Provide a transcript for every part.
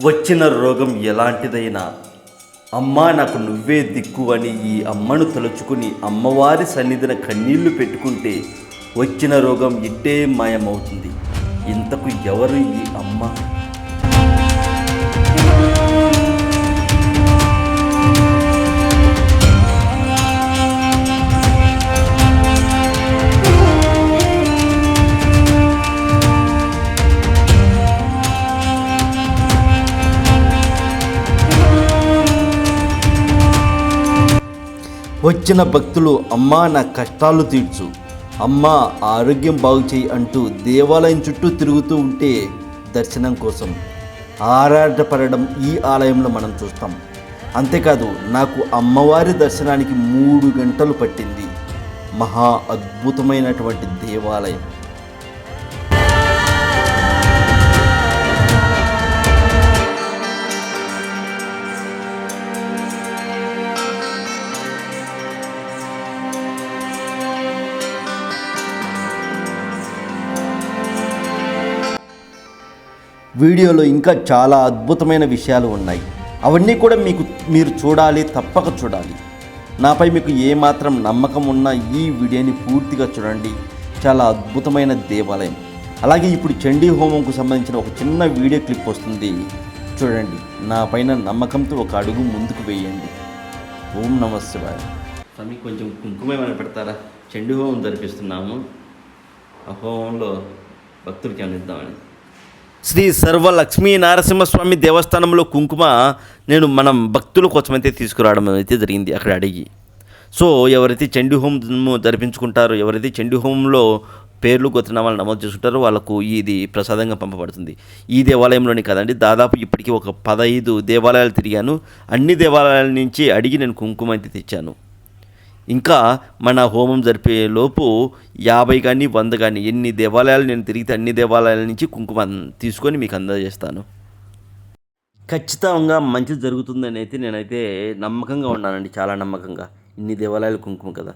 వచ్చిన రోగం ఎలాంటిదైనా? అమ్మా నాకు నువ్వే దిక్కు అని ఈ అమ్మను తలుచుకుని అమ్మవారి సన్నిధిన కన్నీళ్ళు పెట్టుకుంటే వచ్చిన రోగం ఇట్టే మాయమవుతుంది. ఇంతకు ఎవరు ఈ అమ్మ? వచ్చిన భక్తులు అమ్మా నా కష్టాలు తీర్చు. అమ్మా ఆరోగ్యం బాగు చేయి అంటూ దేవాలయం చుట్టూ తిరుగుతూ ఉంటే దర్శనం కోసం ఆరాటపడడం ఈ ఆలయంలో మనం చూస్తాం. అంతేకాదు నాకు అమ్మవారి దర్శనానికి మూడు గంటలు పట్టింది. మహా అద్భుతమైనటువంటి దేవాలయం. వీడియోలో ఇంకా చాలా అద్భుతమైన విషయాలు ఉన్నాయి. అవన్నీ కూడా మీకు మీరు చూడాలి తప్పక చూడాలి. నాపై మీకు ఏమాత్రం నమ్మకం ఉన్నా ఈ వీడియోని పూర్తిగా చూడండి. చాలా అద్భుతమైన దేవాలయం. అలాగే ఇప్పుడు చండీ హోమంకు సంబంధించిన ఒక చిన్న వీడియో క్లిప్ వస్తుంది. చూడండి. నా పైన నమ్మకంతో ఒక అడుగు ముందుకు వేయండి. ఓం నమ శివాయ. స్వామి కొంచెం కుంకుమ ఏమైనా పెడతారా? చండీ హోమం జరిపిస్తున్నాము. ఆ హోమంలో భక్తులకి అందిద్దామని శ్రీ సర్వ లక్ష్మీ నారసింహస్వామి దేవస్థానంలో కుంకుమ నేను మనం భక్తుల కోసమైతే తీసుకురావడం అయితే జరిగింది అక్కడ అడిగి. సో ఎవరైతే చండీ హోమం జరిపించుకుంటారో ఎవరైతే చండీ హోమంలో పేర్లు గొత్తనామాలు నమోదు చేసుకుంటారో వాళ్ళకు ఇది ప్రసాదంగా పంపబడుతుంది. ఈ దేవాలయంలోనే కదండి దాదాపు ఇప్పటికీ ఒక పదహైదు దేవాలయాలు తిరిగాను. అన్ని దేవాలయాల నుంచి అడిగి నేను కుంకుమ అయితే తెచ్చాను. ఇంకా మన హోమం జరిపే లోపు యాభై కానీ వంద కానీ ఎన్ని దేవాలయాలు నేను తిరిగితే అన్ని దేవాలయాల నుంచి కుంకుమ తీసుకొని మీకు అందజేస్తాను. ఖచ్చితంగా మంచి జరుగుతుందని అయితే నేనైతే నమ్మకంగా ఉన్నానండి చాలా నమ్మకంగా. ఇన్ని దేవాలయాలు కుంకుమ కదా.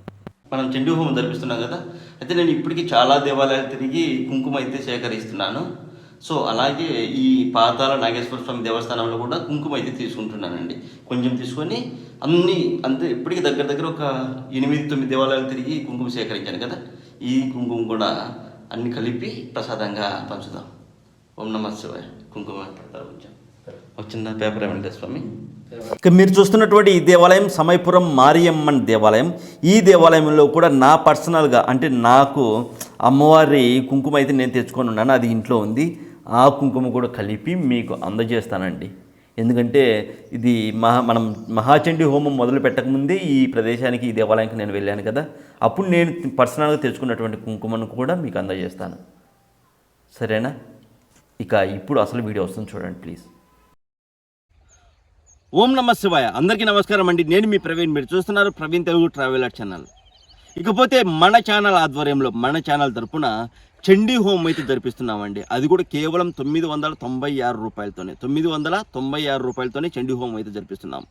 మనం చండీ హోమం జరిపిస్తున్నాం కదా అయితే నేను ఇప్పటికీ చాలా దేవాలయాలు తిరిగి కుంకుమ అయితే సేకరిస్తున్నాను. సో అలాగే ఈ పాతాల నాగేశ్వర స్వామి దేవస్థానంలో కూడా కుంకుమ అయితే తీసుకుంటున్నానండి. కొంచెం తీసుకొని అన్ని అంతే ఇప్పటికీ దగ్గర దగ్గర ఒక ఎనిమిది తొమ్మిది దేవాలయాలు తిరిగి కుంకుమ సేకరించాను కదా. ఈ కుంకుమ కూడా అన్ని కలిపి ప్రసాదంగా పంచుదాం. ఓం నమ శివాయ. కుంకుమ వచ్చిన పేపర్ ఏమంటే స్వామి? ఇక మీరు చూస్తున్నటువంటి ఈ దేవాలయం సమయపురం మారియమ్మన్ దేవాలయం. ఈ దేవాలయంలో కూడా నా పర్సనల్గా అంటే నాకు అమ్మవారి కుంకుమ అయితే నేను తెచ్చుకొని ఉన్నాను. అది ఇంట్లో ఉంది. ఆ కుంకుమ కూడా కలిపి మీకు అందజేస్తానండి. ఎందుకంటే ఇది మహా మనం మహాచండీ హోమం మొదలు పెట్టకముందే ఈ ప్రదేశానికి ఈ దేవాలయానికి నేను వెళ్ళాను కదా. అప్పుడు నేను పర్సనల్గా తెచ్చుకున్నటువంటి కుంకుమను కూడా మీకు అందజేస్తాను. సరేనా? ఇక ఇప్పుడు అసలు వీడియో వస్తుంది చూడండి ప్లీజ్. ఓం నమ శివాయ. అందరికీ నమస్కారం అండి. నేను మీ ప్రవీణ్. మీరు చూస్తున్నారు ప్రవీణ్ తెలుగు ట్రావెలర్ ఛానల్. ఇకపోతే మన ఛానల్ ఆధ్వర్యంలో మన ఛానల్ తరపున చండీ హోమ్ అయితే జరిపిస్తున్నామండి. అది కూడా కేవలం తొమ్మిది వందల తొంభై ఆరు రూపాయలతోనే. తొమ్మిది వందల తొంభై ఆరు రూపాయలతోనే చండీ హోమ్ అయితే జరిపిస్తున్నాం.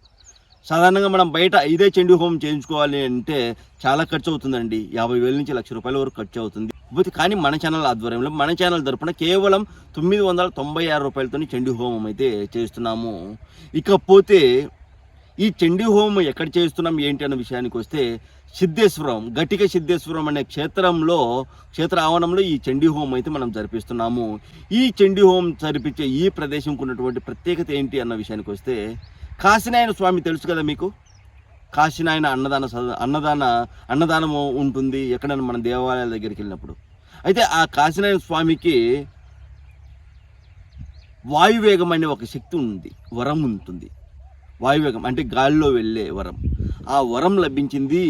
సాధారణంగా మనం బయట ఇదే చండీ హోమం చేయించుకోవాలి అంటే చాలా ఖర్చు అవుతుందండి. యాభై వేల నుంచి లక్ష రూపాయల వరకు ఖర్చు అవుతుంది. కానీ మన ఛానల్ ఆధ్వర్యంలో మన ఛానల్ తరపున కేవలం తొమ్మిది వందల తొంభై ఆరు రూపాయలతో చండీ హోమం అయితే చేస్తున్నాము. ఇకపోతే ఈ చండీ హోమం ఎక్కడ చేస్తున్నాం ఏంటి అన్న విషయానికి వస్తే సిద్ధేశ్వరం గటిక సిద్ధేశ్వరం అనే క్షేత్రంలో క్షేత్ర ఆవరణంలో ఈ చండీ హోమం అయితే మనం జరిపిస్తున్నాము. ఈ చండీ హోమం జరిపించే ఈ ప్రదేశంకు ఉన్నటువంటి ప్రత్యేకత ఏంటి అన్న విషయానికి వస్తే కాశీనాయన స్వామి తెలుసు కదా మీకు? కాశీనాయన అన్నదాన అన్నదాన అన్నదానము ఉంటుంది ఎక్కడైనా మన దేవాలయాల దగ్గరికి వెళ్ళినప్పుడు. అయితే ఆ కాశీనాయన స్వామికి వాయువేగం అనే ఒక శక్తి ఉంది వరం ఉంటుంది. వాయువేగం అంటే గాలిలో వెళ్ళే వరం. ఆ వరం లభించింది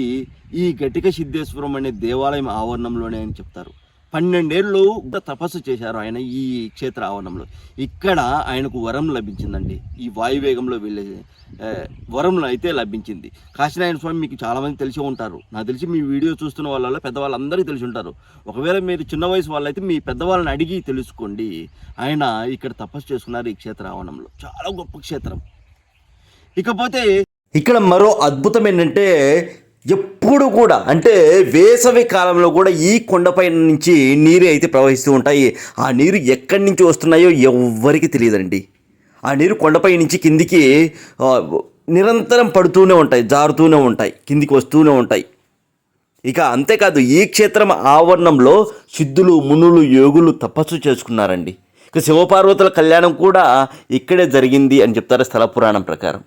ఈ గటిక సిద్ధేశ్వరం అనే దేవాలయం ఆవరణంలోనే అని చెప్తారు. పన్నెండేళ్ళు తపస్సు చేశారు ఆయన ఈ క్షేత్ర ఆవరణంలో. ఇక్కడ ఆయనకు వరం లభించిందండి. ఈ వాయువేగంలో వెళ్ళే వరం అయితే లభించింది. కాశీనారాయణ స్వామి మీకు చాలామంది తెలిసి ఉంటారు. నాకు తెలిసి మీ వీడియో చూస్తున్న వాళ్ళలో పెద్దవాళ్ళందరికీ తెలిసి ఉంటారు. ఒకవేళ మీరు చిన్న వయసు వాళ్ళైతే మీ పెద్దవాళ్ళని అడిగి తెలుసుకోండి. ఆయన ఇక్కడ తపస్సు చేసుకున్నారు ఈ క్షేత్ర ఆవరణంలో. చాలా గొప్ప క్షేత్రం. ఇకపోతే ఇక్కడ మరో అద్భుతం ఏంటంటే ఎప్పుడు కూడా అంటే వేసవి కాలంలో కూడా ఈ కొండపై నుంచి నీరు అయితే ప్రవహిస్తూ ఉంటాయి. ఆ నీరు ఎక్కడి నుంచి వస్తున్నాయో ఎవ్వరికి తెలియదండి. ఆ నీరు కొండపై నుంచి కిందికి నిరంతరం పడుతూనే ఉంటాయి జారుతూనే ఉంటాయి కిందికి వస్తూనే ఉంటాయి. ఇక అంతేకాదు ఈ క్షేత్రం ఆవరణంలో సిద్ధులు మునులు యోగులు తపస్సు చేసుకున్నారండి. ఇక శివపార్వతుల కళ్యాణం కూడా ఇక్కడే జరిగింది అని చెప్తారు స్థల పురాణం ప్రకారం.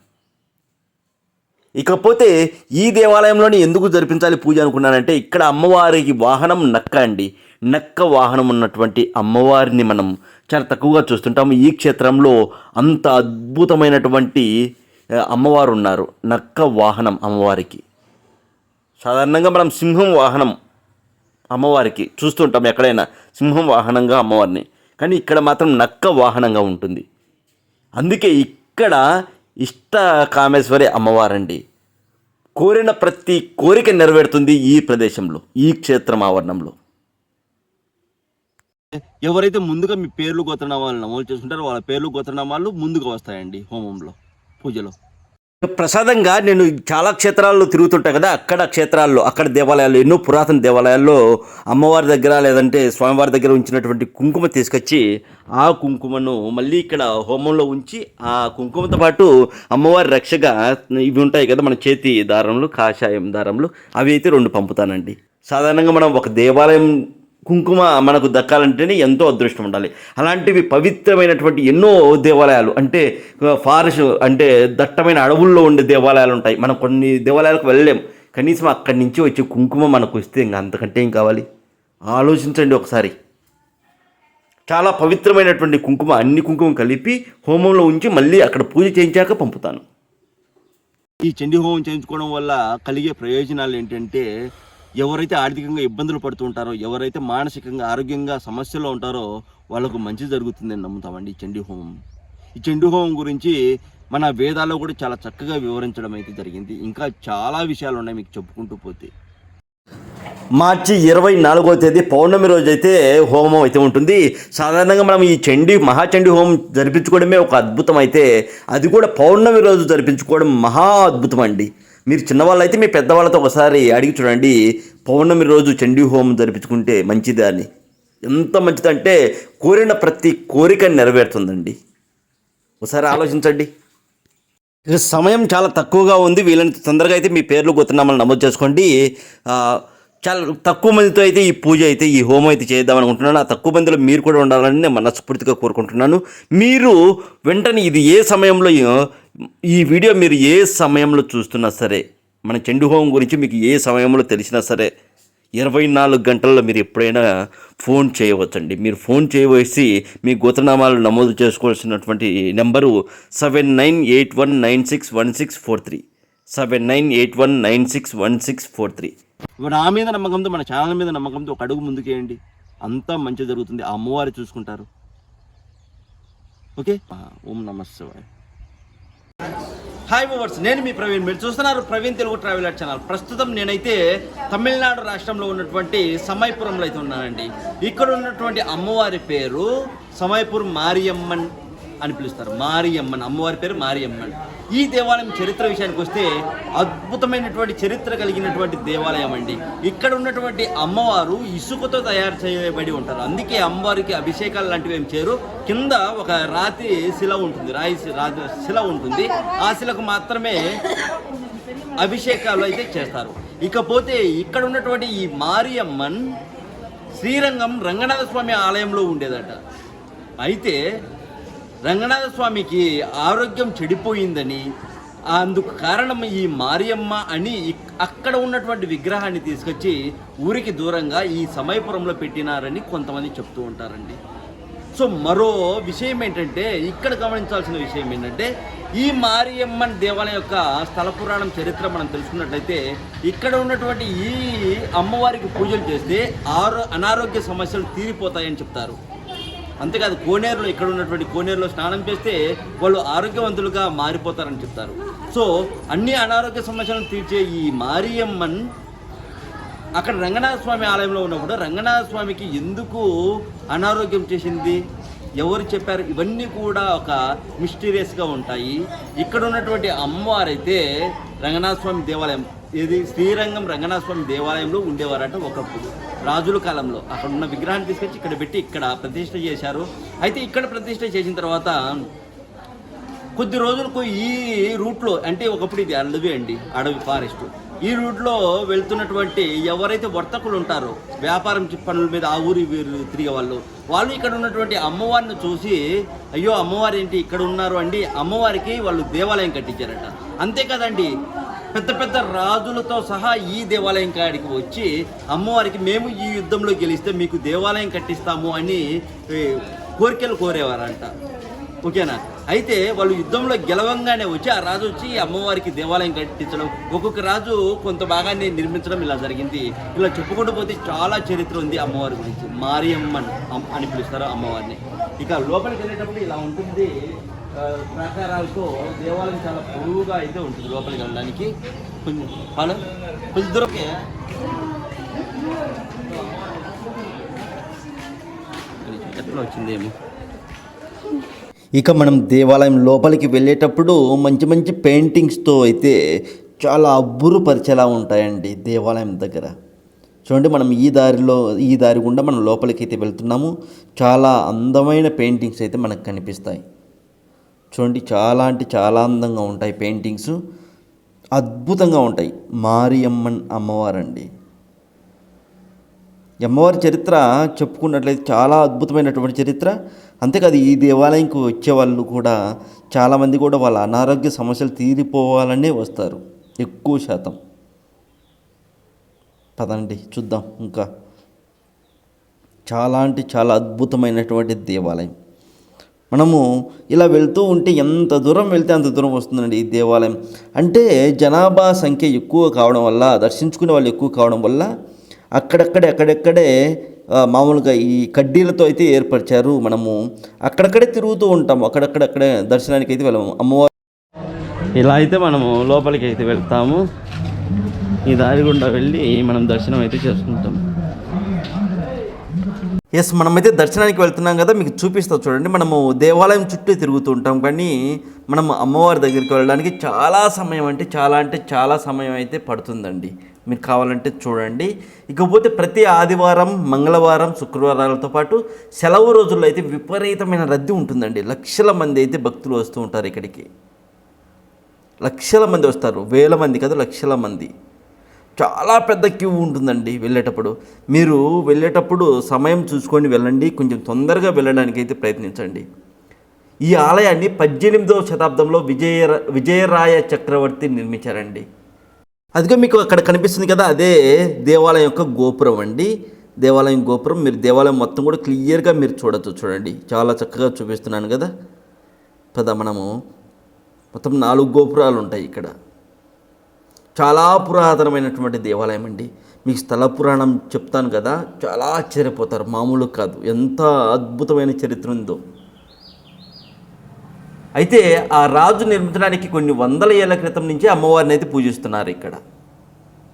ఇకపోతే ఈ దేవాలయంలోనే ఎందుకు జరిపించాలి పూజ అనుకున్నానంటే ఇక్కడ అమ్మవారికి వాహనం నక్క అండి. నక్క వాహనం ఉన్నటువంటి అమ్మవారిని మనం చాలా తక్కువగా చూస్తుంటాము. ఈ క్షేత్రంలో అంత అద్భుతమైనటువంటి అమ్మవారు ఉన్నారు నక్క వాహనం అమ్మవారికి. సాధారణంగా మనం సింహం వాహనం అమ్మవారికి చూస్తుంటాం ఎక్కడైనా. సింహం వాహనంగా అమ్మవారిని. కానీ ఇక్కడ మాత్రం నక్క వాహనంగా ఉంటుంది. అందుకే ఇక్కడ ఇష్ట కామేశ్వరి అమ్మవారండి. కోరిన ప్రతి కోరిక నెరవేరుతుంది ఈ ప్రదేశంలో ఈ క్షేత్రం ఆవరణంలో. ఎవరైతే ముందుగా మీ పేర్లు గోత్రనామాలు నమోదు చేసుకుంటారో వాళ్ళ పేర్లు గోత్రనామాలు ముందుగా వస్తాయండి హోమంలో పూజలో. ప్రసాదంగా నేను చాలా క్షేత్రాల్లో తిరుగుతుంటా కదా అక్కడ క్షేత్రాల్లో అక్కడ దేవాలయాలు ఎన్నో పురాతన దేవాలయాల్లో అమ్మవారి దగ్గర లేదంటే స్వామివారి దగ్గర ఉంచినటువంటి కుంకుమ తీసుకొచ్చి ఆ కుంకుమను మళ్ళీ ఇక్కడ హోమంలో ఉంచి ఆ కుంకుమతో పాటు అమ్మవారి రక్షగా ఇవి ఉంటాయి కదా మన చేతి దారంలు కాషాయం దారంలు అవి అయితే రెండు పంపుతానండి. సాధారణంగా మనం ఒక దేవాలయం కుంకుమ మనకు దక్కాలంటేనే ఎంతో అదృష్టం ఉండాలి. అలాంటివి పవిత్రమైనటువంటి ఎన్నో దేవాలయాలు అంటే ఫారెస్ట్ అంటే దట్టమైన అడవుల్లో ఉండే దేవాలయాలు ఉంటాయి. మనం కొన్ని దేవాలయాలకు వెళ్ళలేం. కనీసం అక్కడి నుంచి వచ్చే కుంకుమ మనకు వస్తే ఇంకా అంతకంటే ఏం కావాలి? ఆలోచించండి ఒకసారి. చాలా పవిత్రమైనటువంటి కుంకుమ అన్ని కుంకుమ కలిపి హోమంలో ఉంచి మళ్ళీ అక్కడ పూజ చేయించాక పంపుతాను. ఈ చండీ హోమం చేయించుకోవడం వల్ల కలిగే ప్రయోజనాలు ఏంటంటే ఎవరైతే ఆర్థికంగా ఇబ్బందులు పడుతూ ఉంటారో ఎవరైతే మానసికంగా ఆరోగ్యంగా సమస్యలో ఉంటారో వాళ్ళకు మంచి జరుగుతుందని నమ్ముతామండి ఈ చండీ హోమం. ఈ చండీ హోమం గురించి మన వేదాల్లో కూడా చాలా చక్కగా వివరించడం అయితే జరిగింది. ఇంకా చాలా విషయాలు ఉన్నాయి మీకు చెప్పుకుంటూ పోతే. మార్చి ఇరవై నాలుగో తేదీ పౌర్ణమి రోజు అయితే హోమం అయితే ఉంటుంది. సాధారణంగా మనం ఈ చండీ మహాచండీ హోమం జరిపించుకోవడమే ఒక అద్భుతం అయితే. అది కూడా పౌర్ణమి రోజు జరిపించుకోవడం మహా అద్భుతం అండి. మీరు చిన్నవాళ్ళైతే మీ పెద్దవాళ్ళతో ఒకసారి అడిగి చూడండి. పౌర్ణమి రోజు చండీ హోమం జరిపించుకుంటే మంచిదని అని. ఎంత మంచిదంటే కోరిన ప్రతి కోరిక నెరవేరుతుందండి. ఒకసారి ఆలోచించండి. సమయం చాలా తక్కువగా ఉంది. వీళ్ళని తొందరగా అయితే మీ పేర్లు గుర్తున్నామని నమోదు చేసుకోండి. చాలా తక్కువ మందితో అయితే ఈ పూజ అయితే ఈ హోమం అయితే చేద్దాం అనుకుంటున్నాను. ఆ తక్కువ మందిలో మీరు కూడా ఉండాలని నేను మనస్ఫూర్తిగా కోరుకుంటున్నాను. మీరు వెంటనే ఇది ఏ సమయంలో ఈ వీడియో మీరు ఏ సమయంలో చూస్తున్నా సరే మన చెండు హోమం గురించి మీకు ఏ సమయంలో తెలిసినా సరే ఇరవై నాలుగు గంటల్లో మీరు ఎప్పుడైనా ఫోన్ చేయవచ్చండి. మీరు ఫోన్ చేయవలసి మీ గోతనామాలు నమోదు చేసుకోవాల్సినటువంటి number seven nine eight one nine six one six four three. Seven nine eight one nine six one six four three. నా మీద నమ్మకంతో మన ఛానల్ మీద నమ్మకంతో ఒక అడుగు ముందుకేయండి. అంతా మంచి జరుగుతుంది. ఆ అమ్మవారు చూసుకుంటారు. ఓకే? ఓం నమస్తే హాయ్ మూవర్స్ నేను మీ ప్రవీణ్. మీరు చూస్తున్నారు ప్రవీణ్ తెలుగు ట్రావెలర్ ఛానల్ ప్రస్తుతం నేనైతే తమిళనాడు రాష్ట్రంలో ఉన్నటువంటి సమైపురంలో అయితే ఉన్నానండి. ఇక్కడ ఉన్నటువంటి అమ్మవారి పేరు సమైపూర్ మారియమ్మన్ అని పిలుస్తారు. మారియమ్మన్ అమ్మవారి పేరు మారియమ్మన్. ఈ దేవాలయం చరిత్ర విషయానికి వస్తే అద్భుతమైనటువంటి చరిత్ర కలిగినటువంటి దేవాలయం అండి. ఇక్కడ ఉన్నటువంటి అమ్మవారు ఇసుకతో తయారు చేయబడి ఉంటారు. అందుకే అమ్మవారికి అభిషేకాలు లాంటివి ఏం చేయరు. కింద ఒక రాతి శిల ఉంటుంది. రాయి రాతి శిల ఉంటుంది. ఆ శిలకు మాత్రమే అభిషేకాలు అయితే చేస్తారు. ఇకపోతే ఇక్కడ ఉన్నటువంటి ఈ మారియమ్మన్ శ్రీరంగం రంగనాథ స్వామి ఆలయంలో ఉండేదట. అయితే రంగనాథ స్వామికి ఆరోగ్యం చెడిపోయిందని అందుకు కారణం ఈ మారియమ్మ అని అక్కడ ఉన్నటువంటి విగ్రహాన్ని తీసుకొచ్చి ఊరికి దూరంగా ఈ సమయపురంలో పెట్టినారని కొంతమంది చెప్తూ ఉంటారండి. సో మరో విషయం ఏంటంటే ఇక్కడ గమనించాల్సిన విషయం ఏంటంటే ఈ మారియమ్మన్ దేవాలయం యొక్క స్థల పురాణం చరిత్ర మనం తెలుసుకున్నట్లయితే ఇక్కడ ఉన్నటువంటి ఈ అమ్మవారికి పూజలు చేస్తే ఆరో అనారోగ్య సమస్యలు తీరిపోతాయని చెప్తారు. అంతేకాదు కోనేరులో ఇక్కడ ఉన్నటువంటి కోనేరులో స్నానం చేస్తే వాళ్ళు ఆరోగ్యవంతులుగా మారిపోతారని చెప్తారు. సో అన్ని అనారోగ్య సమస్యలను తీర్చే ఈ మారియమ్మన్ అక్కడ రంగనాథ స్వామి ఆలయంలో ఉన్నప్పుడు రంగనాథ స్వామికి ఎందుకు అనారోగ్యం చేసింది? ఎవరు చెప్పారు? ఇవన్నీ కూడా ఒక మిస్టీరియస్గా ఉంటాయి. ఇక్కడ ఉన్నటువంటి అమ్మవారైతే రంగనాథ స్వామి దేవాలయం ఇది శ్రీరంగం రంగనాథ స్వామి దేవాలయంలో ఉండేవారట ఒకప్పుడు రాజుల కాలంలో. అక్కడ ఉన్న విగ్రహాన్ని తీసుకొచ్చి ఇక్కడ పెట్టి ఇక్కడ ప్రతిష్ట చేశారు. అయితే ఇక్కడ ప్రతిష్ట చేసిన తర్వాత కొద్ది రోజులకు ఈ రూట్లో అంటే ఒకప్పుడు ఇది అడవి అండి అడవి ఫారెస్ట్. ఈ రూట్లో వెళ్తున్నటువంటి ఎవరైతే వర్తకులు ఉంటారో వ్యాపారం పనుల మీద ఆ ఊరి వీరు తిరిగే వాళ్ళు వాళ్ళు ఇక్కడ ఉన్నటువంటి అమ్మవారిని చూసి అయ్యో అమ్మవారు ఏంటి ఇక్కడ ఉన్నారు అండి? అమ్మవారికి వాళ్ళు దేవాలయం కట్టించారట. అంతే కదండి పెద్ద పెద్ద రాజులతో సహా ఈ దేవాలయం కాడికి వచ్చి అమ్మవారికి మేము ఈ యుద్ధంలో గెలిస్తే మీకు దేవాలయం కట్టిస్తాము అని కోరికలు కోరేవారంట. ఓకేనా? అయితే వాళ్ళు యుద్ధంలో గెలవంగానే వచ్చి ఆ రాజు వచ్చి అమ్మవారికి దేవాలయం కట్టించడం ఒక్కొక్క రాజు కొంత భాగాన్ని నిర్మించడం ఇలా జరిగింది. ఇలా చెప్పుకుంటూ పోతే చాలా చరిత్ర ఉంది అమ్మవారి గురించి. మారియమ్మన్ అని పిలుస్తారు అమ్మవారిని. ఇక లోపలికి వెళ్ళేటప్పుడు ఇలా ఉంటుంది. ప్రాకారాలతో దేవాలయం చాలా పొరువుగా అయితే ఉంటుంది లోపలికి వెళ్ళడానికి. కొంచెం హలో? కొంచెం దూరకే. ఎట్లా వచ్చిందేమో ఇక మనం దేవాలయం లోపలికి వెళ్ళేటప్పుడు మంచి మంచి పెయింటింగ్స్తో అయితే చాలా అబ్బురుపరిచేలా ఉంటాయండి దేవాలయం దగ్గర. చూడండి మనం ఈ దారిలో ఈ దారి గుండా మనం లోపలికి అయితే వెళ్తున్నాము. చాలా అందమైన పెయింటింగ్స్ అయితే మనకు కనిపిస్తాయి. చూడండి చాలా అంటే చాలా అందంగా ఉంటాయి పెయింటింగ్స్. అద్భుతంగా ఉంటాయి. మారియమ్మన్ అమ్మవారండి. అమ్మవారి చరిత్ర చెప్పుకున్నట్లయితే చాలా అద్భుతమైనటువంటి చరిత్ర. అంతేకాదు ఈ దేవాలయంకి వచ్చే వాళ్ళు కూడా చాలామంది కూడా వాళ్ళ అనారోగ్య సమస్యలు తీరిపోవాలనే వస్తారు. ఎక్కువ శాతం. పదండి చూద్దాం ఇంకా. చాలా అంటే చాలా అద్భుతమైనటువంటి దేవాలయం. మనము ఇలా వెళ్తూ ఉంటే ఎంత దూరం వెళ్తే అంత దూరం వస్తుందండి ఈ దేవాలయం. అంటే జనాభా సంఖ్య ఎక్కువ కావడం వల్ల దర్శించుకునే వాళ్ళు ఎక్కువ కావడం వల్ల అక్కడక్కడ ఎక్కడెక్కడే మామూలుగా ఈ కడ్డీలతో అయితే ఏర్పరిచారు. మనము అక్కడక్కడే తిరుగుతూ ఉంటాము. అక్కడక్కడక్కడే దర్శనానికి అయితే వెళ్ళము. అమ్మవారు ఇలా అయితే మనము లోపలికి అయితే వెళ్తాము. ఈ దారి గుండా వెళ్ళి మనం దర్శనం అయితే చేసుకుంటాం. ఎస్ మనమైతే దర్శనానికి వెళ్తున్నాం కదా. మీకు చూపిస్తా చూడండి. మనము దేవాలయం చుట్టూ తిరుగుతూ ఉంటాం. కానీ మనం అమ్మవారి దగ్గరికి వెళ్ళడానికి చాలా సమయం అంటే చాలా అంటే చాలా సమయం అయితే పడుతుందండి. మీరు కావాలంటే చూడండి. ఇకపోతే ప్రతి ఆదివారం మంగళవారం శుక్రవారాలతో పాటు సెలవు రోజుల్లో అయితే విపరీతమైన రద్దీ ఉంటుందండి. లక్షల మంది అయితే భక్తులు వస్తూ ఉంటారు ఇక్కడికి. లక్షల మంది వస్తారు. వేల మంది కాదు లక్షల మంది. చాలా పెద్ద క్యూ ఉంటుందండి వెళ్ళేటప్పుడు. మీరు వెళ్ళేటప్పుడు సమయం చూసుకొని వెళ్ళండి. కొంచెం తొందరగా వెళ్ళడానికి అయితే ప్రయత్నించండి. ఈ ఆలయాన్ని పద్దెనిమిదవ శతాబ్దంలో విజయ విజయరాయ చక్రవర్తి నిర్మించారండి. అదిగో మీకు అక్కడ కనిపిస్తుంది కదా అదే దేవాలయం యొక్క గోపురం అండి. దేవాలయం గోపురం మీరు దేవాలయం మొత్తం కూడా క్లియర్గా మీరు చూడొచ్చు చూడండి. చాలా చక్కగా చూపిస్తున్నాను కదా. పద మనము మొత్తం నాలుగు గోపురాలు ఉంటాయి ఇక్కడ. చాలా పురాతనమైనటువంటి దేవాలయం అండి. మీకు స్థల పురాణం చెప్తాను కదా చాలా ఆశ్చర్యపోతారు. మామూలు కాదు ఎంత అద్భుతమైన చరిత్ర ఉందో. అయితే ఆ రాజు నిర్మించడానికి కొన్ని వందల ఏళ్ళ క్రితం నుంచి అమ్మవారిని అయితే పూజిస్తున్నారు ఇక్కడ.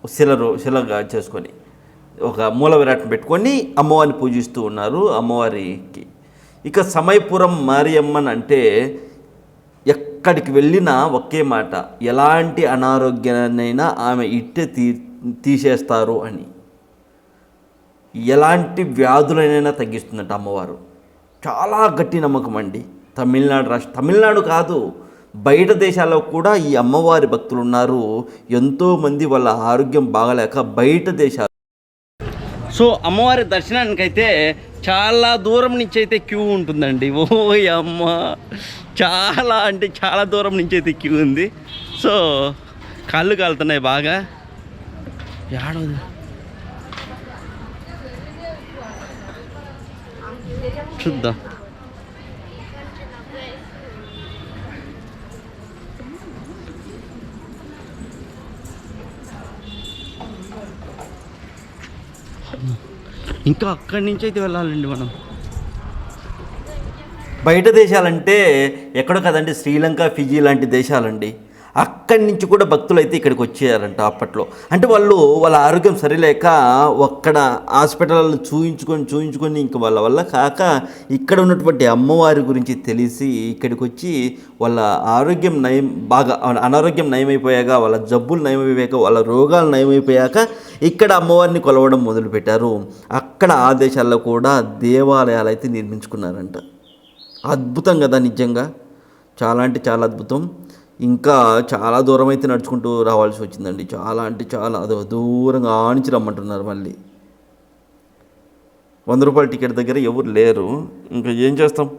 శిలరు శిలగా చేసుకొని ఒక మూల విరాటం పెట్టుకొని అమ్మవారిని పూజిస్తూ ఉన్నారు అమ్మవారికి. ఇక సమయపురం మారియమ్మన్ అంటే ఎక్కడికి వెళ్ళినా ఒకే మాట ఎలాంటి అనారోగ్యాన్నైనా ఆమె ఇట్టే తీ తీసేస్తారు అని. ఎలాంటి వ్యాధులైనా తగ్గిస్తుందట అమ్మవారు. చాలా గట్టి నమ్మకం అండి. తమిళనాడు రాష్ట్ర తమిళనాడు కాదు బయట దేశాల్లో కూడా ఈ అమ్మవారి భక్తులు ఉన్నారు. ఎంతోమంది వాళ్ళ ఆరోగ్యం బాగలేక బయట దేశాలు. సో అమ్మవారి దర్శనానికి అయితే చాలా దూరం నుంచి అయితే క్యూ ఉంటుందండి. ఓ అమ్మ. చాలా అంటే చాలా దూరం నుంచి అయితే క్యూ ఉంది. సో కాళ్ళు కాలుతున్నాయి బాగా. ఏడవది. చూద్దాం. ఇంకా అక్కడి నుంచి అయితే వెళ్ళాలండి మనం. బయట దేశాలంటే ఎక్కడో కదండి శ్రీలంక ఫిజీ లాంటి దేశాలండి. అక్కడి నుంచి కూడా భక్తులు అయితే ఇక్కడికి వచ్చేయారంట అప్పట్లో. అంటే వాళ్ళు వాళ్ళ ఆరోగ్యం సరిలేక అక్కడ హాస్పిటల్ చూయించుకొని చూయించుకొని ఇంక వాళ్ళ వల్ల కాక ఇక్కడ ఉన్నటువంటి అమ్మవారి గురించి తెలిసి ఇక్కడికి వచ్చి వాళ్ళ ఆరోగ్యం నయం బాగా అనారోగ్యం నయమైపోయాక వాళ్ళ జబ్బులు నయమైపోయాక వాళ్ళ రోగాలు నయమైపోయాక ఇక్కడ అమ్మవారిని కొలవడం మొదలుపెట్టారు. అక్కడ ఆ దేశాల్లో కూడా దేవాలయాలు అయితే నిర్మించుకున్నారంట. అద్భుతం కదా నిజంగా. చాలా అంటే చాలా అద్భుతం. ఇంకా చాలా దూరం అయితే నడుచుకుంటూ రావాల్సి వచ్చిందండి. చాలా అంటే చాలా అదో దూరంగా ఆనించి రమ్మంటున్నారు మళ్ళీ. వంద రూపాయల టికెట్ దగ్గర ఎవరు లేరు. ఇంకా ఏం చేస్తాం?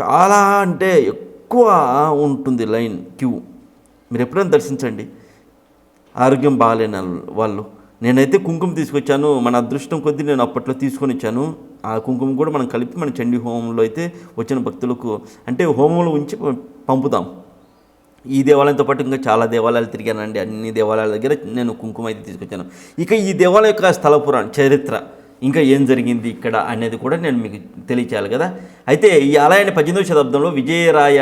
చాలా అంటే ఎక్కువ ఉంటుంది లైన్ క్యూ. మీరు ఎప్పుడైనా దర్శించండి. ఆరోగ్యం బాగాలేని వాళ్ళు. నేనైతే కుంకుమ తీసుకొచ్చాను. మన అదృష్టం కొద్దీ నేను అప్పట్లో తీసుకొని వచ్చాను. ఆ కుంకుమ కూడా మనం కలిపి మన చండీ హోమంలో అయితే వచ్చిన భక్తులకు అంటే హోమంలో ఉంచి పంపుతాం. ఈ దేవాలయంతో పాటు ఇంకా చాలా దేవాలయాలు తిరిగానండి. అన్ని దేవాలయాల దగ్గర నేను కుంకుమ అయితే తీసుకొచ్చాను. ఇక ఈ దేవాలయం యొక్క స్థల చరిత్ర ఇంకా ఏం జరిగింది ఇక్కడ అనేది కూడా నేను మీకు తెలియచేయాలి కదా. అయితే ఈ ఆలయాన్ని పద్దెనిమిదవ శతాబ్దంలో విజయరాయ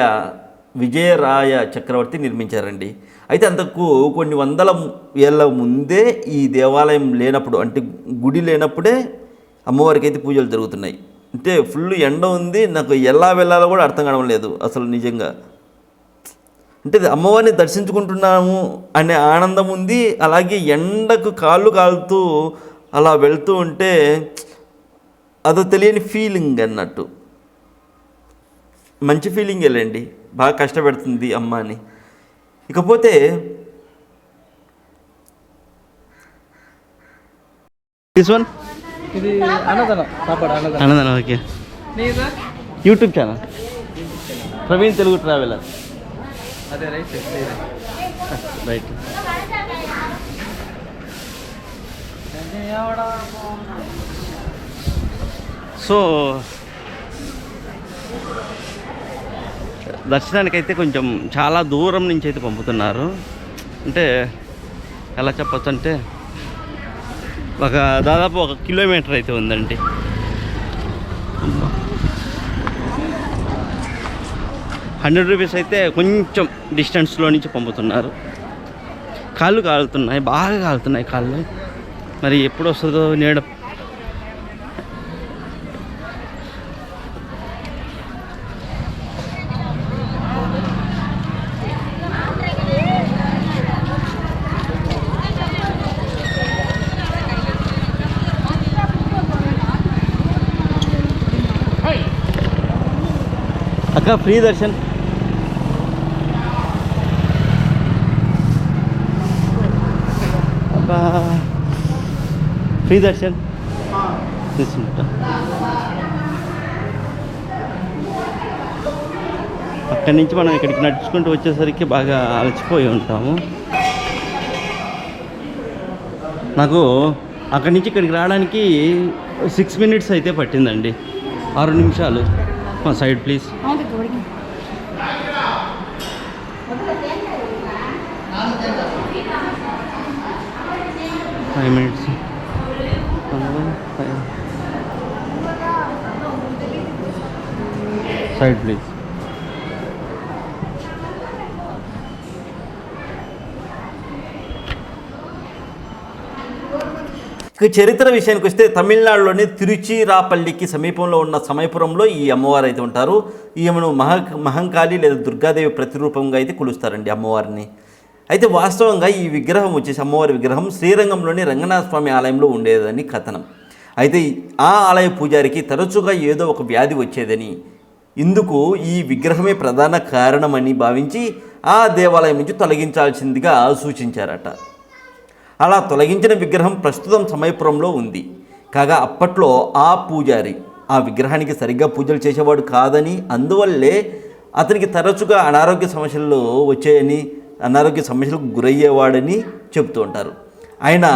విజయరాయ చక్రవర్తి నిర్మించారండి. అయితే అంతకు కొన్ని వందల ఏళ్ళ ముందే ఈ దేవాలయం లేనప్పుడు అంటే గుడి లేనప్పుడే అమ్మవారికి అయితే పూజలు జరుగుతున్నాయి. అంటే ఫుల్ ఎండ ఉంది నాకు ఎలా వెళ్ళాలో కూడా అర్థం కావడం లేదు అసలు నిజంగా. అంటే అమ్మవారిని దర్శించుకుంటున్నాము అనే ఆనందం ఉంది అలాగే ఎండకు కాళ్ళు కాలుతూ అలా వెళ్తూ ఉంటే అదో తెలియని ఫీలింగ్ అన్నట్టు. మంచి ఫీలింగ్ వెళ్ళండి బాగా కష్టపెడుతుంది అమ్మ అని ఇకపోతే దిస్ వన్ ఇది అన్నదానం సాపాడు అన్నదానం. అన్నదానం okay. YouTube channel. Praveen Telugu traveller. అదే రైట్ రైట్. సో దర్శనానికైతే కొంచెం చాలా దూరం నుంచి అయితే పంపుతున్నారు. అంటే ఎలా చెప్పొచ్చు అంటే ఒక దాదాపు ఒక కిలోమీటర్ అయితే ఉందండి. హండ్రెడ్ రూపీస్ అయితే కొంచెం డిస్టెన్స్లో నుంచి పంపుతున్నారు. కాళ్ళు కాలుతున్నాయి బాగా కాలుతున్నాయి కాళ్ళు. మరి ఎప్పుడు వస్తుందో నీడ అక్క ఫ్రీ దర్శన్. అబ్బా ఫ్రీ దర్శన్. తీసుకుంటా. అక్కడి నుంచి మనం ఇక్కడికి నడుచుకుంటూ వచ్చేసరికి బాగా అలసిపోయి ఉంటాము. నాకు అక్కడి నుంచి ఇక్కడికి రావడానికి సిక్స్ మినిట్స్ అయితే పట్టిందండి. ఆరు నిమిషాలు. మా side please five minutes side please ఇక చరిత్ర విషయానికి వస్తే తమిళనాడులోని తిరుచిరాపల్లికి సమీపంలో ఉన్న సమయపురంలో ఈ అమ్మవారు అయితే ఉంటారు. ఈమెను మహా మహంకాళి లేదా దుర్గాదేవి ప్రతిరూపంగా అయితే కొలుస్తారండి అమ్మవారిని. అయితే వాస్తవంగా ఈ విగ్రహం వచ్చేసి అమ్మవారి విగ్రహం శ్రీరంగంలోని రంగనాథ స్వామి ఆలయంలో ఉండేదని కథనం. అయితే ఆ ఆలయ పూజారికి తరచుగా ఏదో ఒక వ్యాధి వచ్చేదని. ఇందుకు ఈ విగ్రహమే ప్రధాన కారణమని భావించి ఆ దేవాలయం నుంచి తొలగించాల్సిందిగా సూచించారట. అలా తొలగించిన విగ్రహం ప్రస్తుతం సమయపురంలో ఉంది. కాగా అప్పట్లో ఆ పూజారి ఆ విగ్రహానికి సరిగ్గా పూజలు చేసేవాడు కాదని అందువల్లే అతనికి తరచుగా అనారోగ్య సమస్యలు వచ్చాయని అనారోగ్య సమస్యలకు గురయ్యేవాడని చెప్తూ ఉంటారు. ఆయన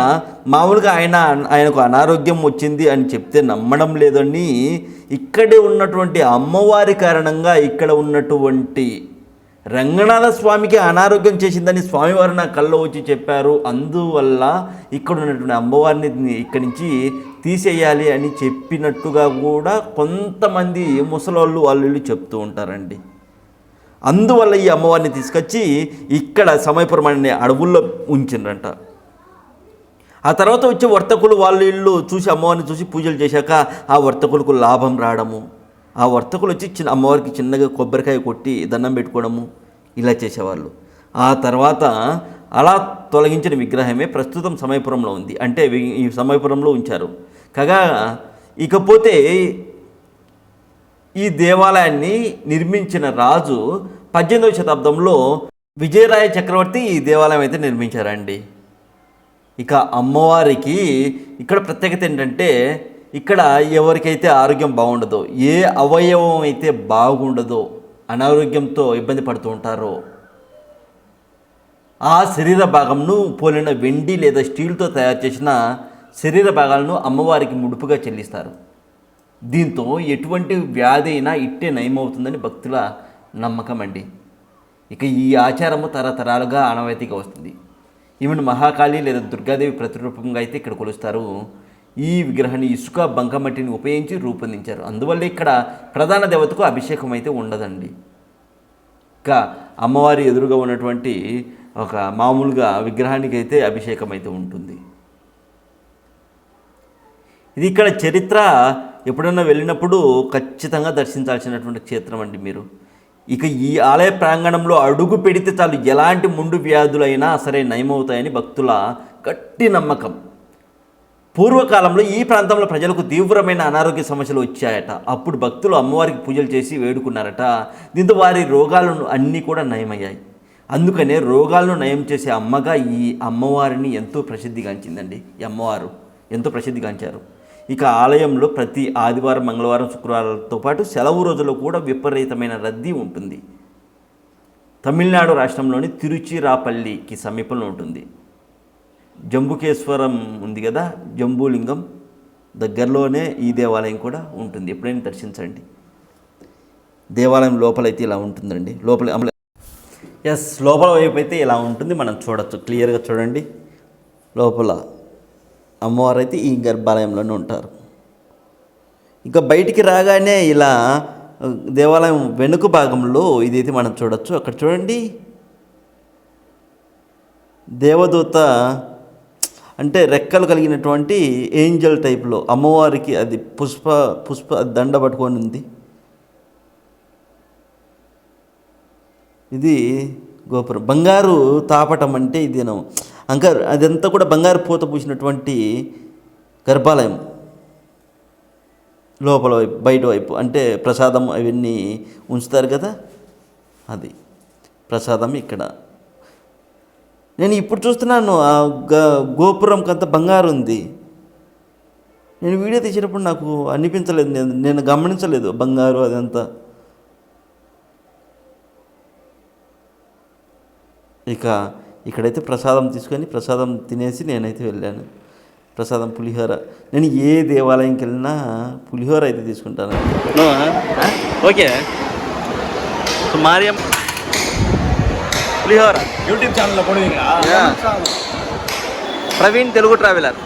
మామూలుగా ఆయన ఆయనకు అనారోగ్యం వచ్చింది అని చెప్తే నమ్మడం లేదని ఇక్కడే ఉన్నటువంటి అమ్మవారి కారణంగా ఇక్కడ ఉన్నటువంటి రంగనాథ స్వామికి అనారోగ్యం చేసిందని స్వామివారు నా కల్లో వచ్చి చెప్పారు. అందువల్ల ఇక్కడ ఉన్నటువంటి అమ్మవారిని ఇక్కడి నుంచి తీసేయాలి అని చెప్పినట్టుగా కూడా కొంతమంది ముసలోళ్ళు వాళ్ళు చెప్తూ ఉంటారండి. అందువల్ల ఈ అమ్మవారిని తీసుకొచ్చి ఇక్కడ సమయపురం అడవుల్లో ఉంచిండ్రంట ఆ తర్వాత వచ్చే వర్తకులు వాళ్ళు వీళ్ళు చూసి అమ్మవారిని చూసి పూజలు చేశాక ఆ వర్తకులకు లాభం రావడము. ఆ వర్తకులు వచ్చి చిన్న అమ్మవారికి చిన్నగా కొబ్బరికాయ కొట్టి దండం పెట్టుకోవడము ఇలా చేసేవాళ్ళు. ఆ తర్వాత అలా తొలగించిన విగ్రహమే ప్రస్తుతం సమయపురంలో ఉంది. అంటే ఈ సమయపురంలో ఉంచారు. కాగా ఇకపోతే ఈ దేవాలయాన్ని నిర్మించిన రాజు పద్దెనిమిదవ శతాబ్దంలో విజయరాయ చక్రవర్తి ఈ దేవాలయం అయితే నిర్మించారండి. ఇక అమ్మవారికి ఇక్కడ ప్రత్యేకత ఏంటంటే ఇక్కడ ఎవరికైతే ఆరోగ్యం బాగుండదో ఏ అవయవం అయితే బాగుండదో అనారోగ్యంతో ఇబ్బంది పడుతూ ఉంటారో ఆ శరీర భాగంను పోలిన వెండి లేదా స్టీల్తో తయారు చేసిన శరీర భాగాలను అమ్మవారికి ముడుపుగా చెల్లిస్తారు. దీంతో ఎటువంటి వ్యాధి అయినా ఇట్టే నయమవుతుందని భక్తుల నమ్మకం అండి. ఇక ఈ ఆచారము తరతరాలుగా ఆనవాయితీగా వస్తుంది. ఈమెను మహాకాళి లేదా దుర్గాదేవి ప్రతిరూపంగా అయితే ఇక్కడ కొలుస్తారు ఈ విగ్రహాన్ని ఇసుక బంకమట్టిని ఉపయోగించి రూపొందించారు. అందువల్ల ఇక్కడ ప్రధాన దేవతకు అభిషేకం అయితే ఉండదండి. ఇంకా అమ్మవారి ఎదురుగా ఉన్నటువంటి ఒక మామూలుగా విగ్రహానికి అయితే అభిషేకం అయితే ఉంటుంది. ఇది ఇక్కడ చరిత్ర ఎప్పుడన్నా వెళ్ళినప్పుడు ఖచ్చితంగా దర్శించాల్సినటువంటి క్షేత్రం అండి మీరు. ఇక ఈ ఆలయ ప్రాంగణంలో అడుగు పెడితే చాలు ఎలాంటి ముండు వ్యాధులైనా సరే నయమవుతాయని భక్తుల గట్టి నమ్మకం. పూర్వకాలంలో ఈ ప్రాంతంలో ప్రజలకు తీవ్రమైన అనారోగ్య సమస్యలు వచ్చాయట. అప్పుడు భక్తులు అమ్మవారికి పూజలు చేసి వేడుకున్నారట. దీంతో వారి రోగాలను అన్నీ కూడా నయమయ్యాయి. అందుకనే రోగాలను నయం చేసే అమ్మగా ఈ అమ్మవారిని ఎంతో ప్రసిద్ధిగాంచిందండి. ఈ అమ్మవారు ఎంతో ప్రసిద్ధిగాంచారు. ఇక ఆలయంలో ప్రతి ఆదివారం మంగళవారం శుక్రవారాలతో పాటు సెలవు రోజుల్లో కూడా విపరీతమైన రద్దీ ఉంటుంది. తమిళనాడు రాష్ట్రంలోని తిరుచిరాపల్లికి సమీపంలో ఉంటుంది. జంబుకేశ్వరం ఉంది కదా జంబూలింగం దగ్గరలోనే ఈ దేవాలయం కూడా ఉంటుంది. ఎప్పుడైనా దర్శించండి. దేవాలయం లోపలైతే ఇలా ఉంటుందండి. లోపల ఎస్ లోపల వైపు అయితే ఇలా ఉంటుంది. మనం చూడొచ్చు. క్లియర్గా చూడండి. లోపల అమ్మవారు అయితే ఈ గర్భాలయంలోనే ఉంటారు. ఇంకా బయటికి రాగానే ఇలా దేవాలయం వెనుక భాగంలో ఇదైతే మనం చూడొచ్చు. అక్కడ చూడండి. దేవదూత అంటే రెక్కలు కలిగినటువంటి ఏంజల్ టైప్లో అమ్మవారికి అది పుష్ప పుష్ప దండ పట్టుకొని ఉంది. ఇది గోపురం. బంగారు తాపటం అంటే ఇది ఇంకా అదంతా కూడా బంగారు పూత పూసినటువంటి గర్భాలయం. లోపల వైపు బయట వైపు అంటే ప్రసాదం అవన్నీ ఉంచుతారు కదా? అది. ప్రసాదం ఇక్కడ. నేను ఇప్పుడు చూస్తున్నాను ఆ గ గోపురంకి అంత బంగారు ఉంది నేను వీడియో తీసేటప్పుడు నాకు అనిపించలేదు నేను నేను గమనించలేదు బంగారు అదంతా. ఇక ఇక్కడైతే ప్రసాదం తీసుకొని ప్రసాదం తినేసి నేనైతే వెళ్ళాను. ప్రసాదం పులిహోర. నేను ఏ దేవాలయంకి వెళ్ళినా పులిహోర అయితే తీసుకుంటాను. ఓకే. సో புளியோர் யூடியூப் சேனலில் போடுவீங்களா? பிரவீன் தெலுங்கு டிராவலர்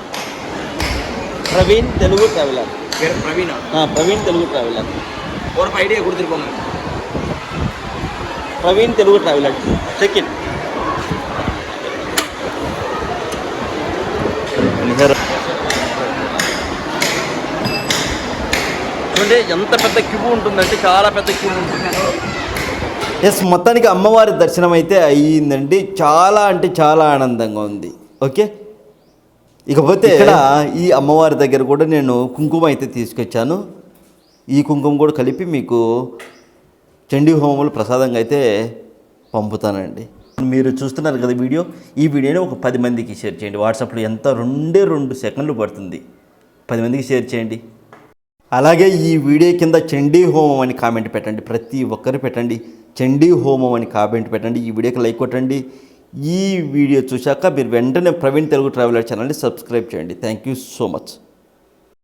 பிரவீன் தெலுங்கு டிராவலர் பேர் பிரவீனா? ஆ பிரவீன் தெலுங்கு டிராவலர் ஒரு ஐடியா கொடுத்துருக்கோங்க பிரவீன் தெலுங்கு டிராவலர் செக்கின் ఎంత పెద్ద క్యూ ఉంటుందంటే చాలా పెద్ద క్యూ ఉంటుంది ఎస్ మొత్తానికి అమ్మవారి దర్శనం అయితే అయ్యిందండి. చాలా అంటే చాలా ఆనందంగా ఉంది. ఓకే ఇకపోతే ఇక్కడ ఈ అమ్మవారి దగ్గర కూడా నేను కుంకుమ అయితే తీసుకొచ్చాను. ఈ కుంకుమ కూడా కలిపి మీకు చండీ హోమములు ప్రసాదంగా అయితే పంపుతానండి. మీరు చూస్తున్నారు కదా వీడియో? ఈ వీడియోని ఒక పది మందికి షేర్ చేయండి. వాట్సాప్లో ఎంత రెండే రెండు సెకండ్లు పడుతుంది. పది మందికి షేర్ చేయండి. అలాగే ఈ వీడియో కింద చండీ హోమం అని కామెంట్ పెట్టండి. ప్రతి ఒక్కరు పెట్టండి. చండీ హోమం అని కామెంట్ పెట్టండి ఈ వీడియోకి లైక్ కొట్టండి. ఈ వీడియో చూశాక మీరు వెంటనే ప్రవీణ్ తెలుగు ట్రావెలర్ ఛానల్ని సబ్స్క్రైబ్ చేయండి. Thank you so much